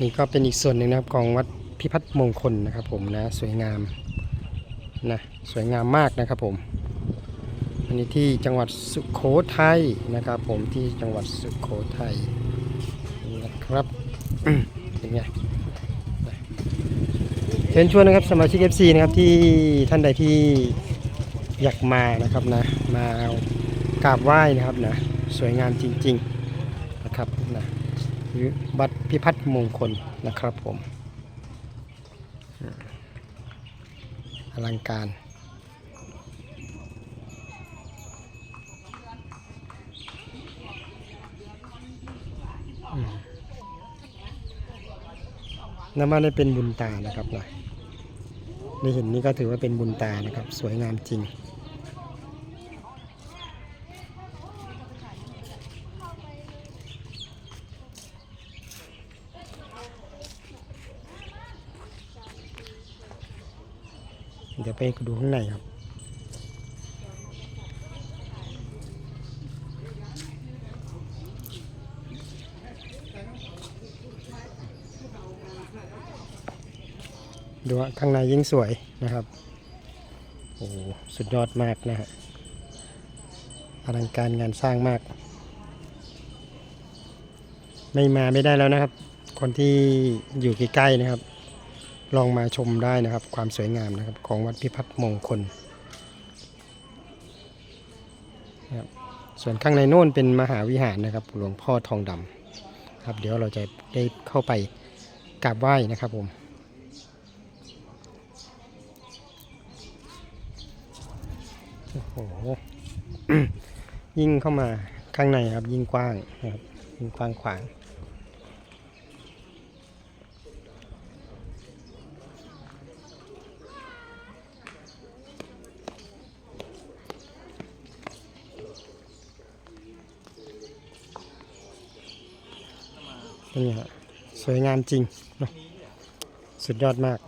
นี่ก็เป็นอีกส่วนหนึ่งนะครับของวัดพิพัฒน์มงคลนะครับผมนะสวยงามนะสวยงามมากนะครับผมอันนี้ที่จังหวัดสุโขทัยนะครับผมที่จังหวัดสุโขทัยนะครับเป็นไงเชิญชวนนะครับสมาชิก FC นะครับที่ท่านใดที่อยากมานะครับนะมากราบไหว้นะครับนะสวยงามจริง ๆนะครับนะ บัตรพิพัฒน์มงคลนะครับผมอลังการอืมนับว่าได้เป็นบุญตานะครับนะได้เห็นนี่ก็ถือว่าเป็นบุญตานะครับ สวยงามจริง เดี๋ยวไปดูข้างในครับดูว่าข้างในยิ่งสวยนะครับ โอ้สุดยอดมากนะฮะอลังการงานสร้างมาก ไม่มาไม่ได้แล้วนะครับ คนที่อยู่ใกล้ๆนะครับ ลองมาชมได้นะครับ ความสวยงามนะครับของวัดพิพัฒน์มงคลนะครับส่วนข้างในโน่นเป็นมหาวิหารนะครับ หลวงพ่อทองดำครับ เดี๋ยวเราจะได้เข้าไปกราบไหว้นะครับผมโอ้โหยิ่งเข้ามาข้างในครับยิ่งกว้างนะครับยิ่งกว้างขวาง นี่ฮะสวยงามจริงเนอะสุดยอดมาก